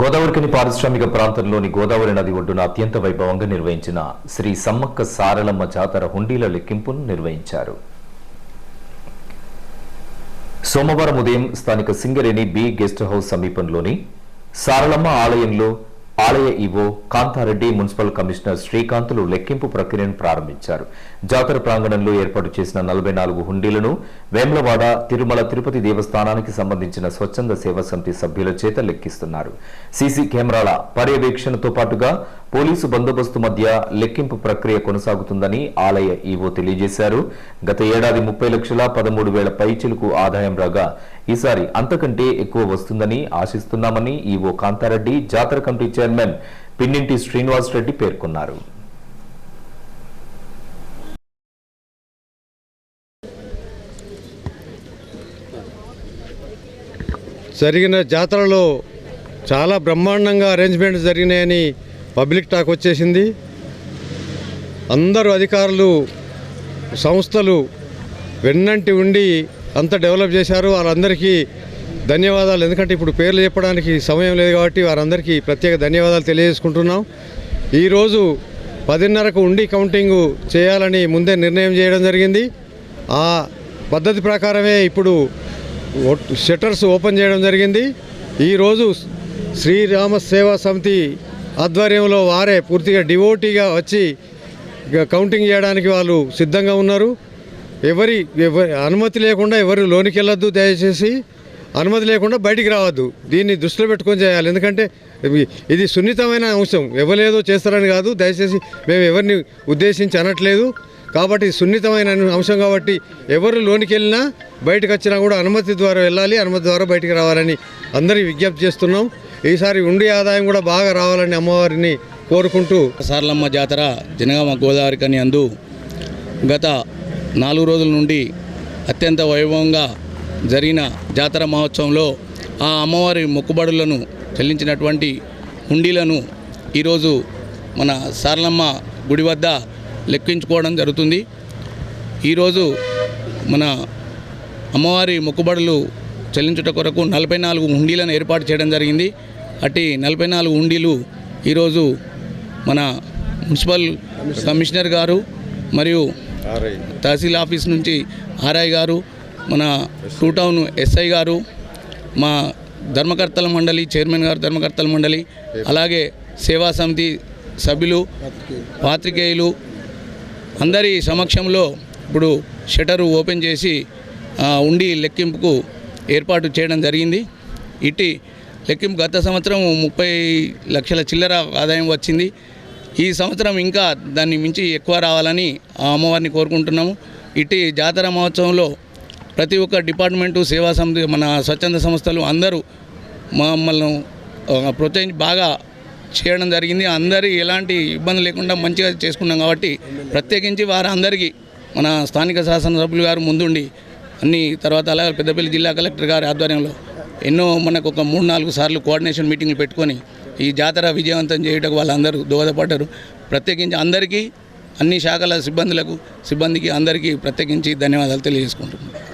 గోదావరికని పారిశ్రామిక ప్రాంతంలోని గోదావరి నది ఒడ్డున అత్యంత వైభవంగా నిర్వహించిన శ్రీ సమ్మక్క సారలమ్మ జాతర హుండీల లెక్కింపును నిర్వహించారు. సోమవారం ఉదయం స్థానిక సింగరేణి బి గెస్ట్ హౌస్ సమీపంలోని సారలమ్మ ఆలయంలో ఆలయ EO Kantareddy municipal commissioner Srikanthulu లెక్కింపు ప్రక్రియను ప్రారంభించారు. జాతర ప్రాంగణంలో ఏర్పాటు చేసిన నలభై నాలుగు హుండీలను వేములవాడ తిరుమల తిరుపతి దేవస్థానానికి సంబంధించిన స్వచ్ఛంద సేవా సమితి సభ్యుల చేత లెక్కిస్తున్నారు. సీసీ కెమెరాల పర్యవేక్షణతో పాటుగా పోలీసు బందోబస్తు మధ్య లెక్కింపు ప్రక్రియ కొనసాగుతుందని ఆలయ ఈవో తెలియజేశారు. గత ఏడాది ముప్పై లక్షల పదమూడు వేల పైచిలకు ఆదాయం రాగా ఈసారి అంతకంటే ఎక్కువ వస్తుందని ఆశిస్తున్నామని ఈవో కాంతారెడ్డి జాతర కమిటీ చైర్మన్ పిన్నింటి శ్రీనివాస్ రెడ్డి పేర్కొన్నారు. జరిగిన జాతరలో చాలా బ్రహ్మాండంగా అరేంజ్మెంట్స్ జరిగినాయని పబ్లిక్ టాక్ వచ్చేసింది. అందరూ అధికారులు సంస్థలు వెన్నంటి ఉండి అంత డెవలప్ చేశారు. వారందరికీ ధన్యవాదాలు. ఎందుకంటే ఇప్పుడు పేర్లు చెప్పడానికి సమయం లేదు కాబట్టి వారందరికీ ప్రత్యేక ధన్యవాదాలు తెలియజేసుకుంటున్నాం. ఈరోజు పదిన్నరకు ఉండి కౌంటింగ్ చేయాలని ముందే నిర్ణయం చేయడం జరిగింది. ఆ పద్ధతి ప్రకారమే ఇప్పుడు షట్టర్స్ ఓపెన్ చేయడం జరిగింది. ఈరోజు శ్రీరామ సేవా సమితి ఆధ్వర్యంలో వారే పూర్తిగా డివోటీగా వచ్చి కౌంటింగ్ చేయడానికి వాళ్ళు సిద్ధంగా ఉన్నారు. ఎవరి ఎవరి అనుమతి లేకుండా ఎవరు లోనికి వెళ్ళొద్దు దయచేసి అనుమతి లేకుండా బయటికి రావద్దు. దీన్ని దృష్టిలో పెట్టుకొని చేయాలి. ఎందుకంటే ఇది సున్నితమైన అంశం. ఎవరేదో చేస్తారని కాదు. దయచేసి మేము ఎవరిని ఉద్దేశించి అనట్లేదు. కాబట్టి సున్నితమైన అంశం కాబట్టి ఎవరు లోనికి వెళ్ళినా బయటకు వచ్చినా కూడా అనుమతి ద్వారా వెళ్ళాలి అనుమతి ద్వారా బయటికి రావాలని అందరికీ విజ్ఞప్తి చేస్తున్నాం. ఈసారి ఉండి ఆదాయం కూడా బాగా రావాలని అమ్మవారిని కోరుకుంటూ సారలమ్మ జాతర జనగామ గోదావరి కని అందు గత నాలుగు రోజుల నుండి అత్యంత వైభవంగా జరిగిన జాతర మహోత్సవంలో ఆ అమ్మవారి మొక్కుబడులను చెల్లించినటువంటి హుండీలను ఈరోజు మన సారలమ్మ గుడి వద్ద లెక్కించుకోవడం జరుగుతుంది. ఈరోజు మన అమ్మవారి మొక్కుబడులు చెల్లించుట కొరకు నలభై నాలుగు హుండీలను ఏర్పాటు చేయడం జరిగింది. అట్టి నలభై నాలుగు హుండీలు ఈరోజు మన మున్సిపల్ కమిషనర్ గారు మరియు తహసీల్ ఆఫీస్ నుంచి ఆర్ఐ గారు మన టూ టౌన్ ఎస్ఐ గారు మా ధర్మకర్తల మండలి చైర్మన్ గారు ధర్మకర్తల మండలి అలాగే సేవా సమితి సభ్యులు పాత్రికేయులు అందరి సమక్షంలో ఇప్పుడు షటరు ఓపెన్ చేసి ఉండి లెక్కింపుకు ఏర్పాటు చేయడం జరిగింది. ఇట్టి లెక్కింపు గత సంవత్సరం ముప్పై లక్షల చిల్లర ఆదాయం వచ్చింది. ఈ సంవత్సరం ఇంకా దాన్ని మించి ఎక్కువ రావాలని ఆ అమ్మవారిని కోరుకుంటున్నాము. ఇటు జాతర మహోత్సవంలో ప్రతి ఒక్క డిపార్ట్మెంటు సేవా సంస్థ మన స్వచ్ఛంద సంస్థలు అందరూ మమ్మల్ని ప్రోత్సహించి బాగా చేయడం జరిగింది. అందరి ఎలాంటి ఇబ్బంది లేకుండా మంచిగా చేసుకున్నాం కాబట్టి ప్రత్యేకించి వారందరికీ మన స్థానిక శాసనసభ్యులు గారు ముందుండి అన్ని తర్వాత అలాగే పెద్దపల్లి జిల్లా కలెక్టర్ గారి ఆధ్వర్యంలో ఎన్నో మనకు ఒక మూడు నాలుగు సార్లు కోఆర్డినేషన్ మీటింగ్లు పెట్టుకొని ఈ జాతర విజయవంతం చేయటకు వాళ్ళందరూ దోహదపడ్డారు. ప్రత్యేకించి అందరికీ అన్ని శాఖల సిబ్బందులకు సిబ్బందికి అందరికీ ప్రత్యేకించి ధన్యవాదాలు తెలియజేసుకుంటున్నాను.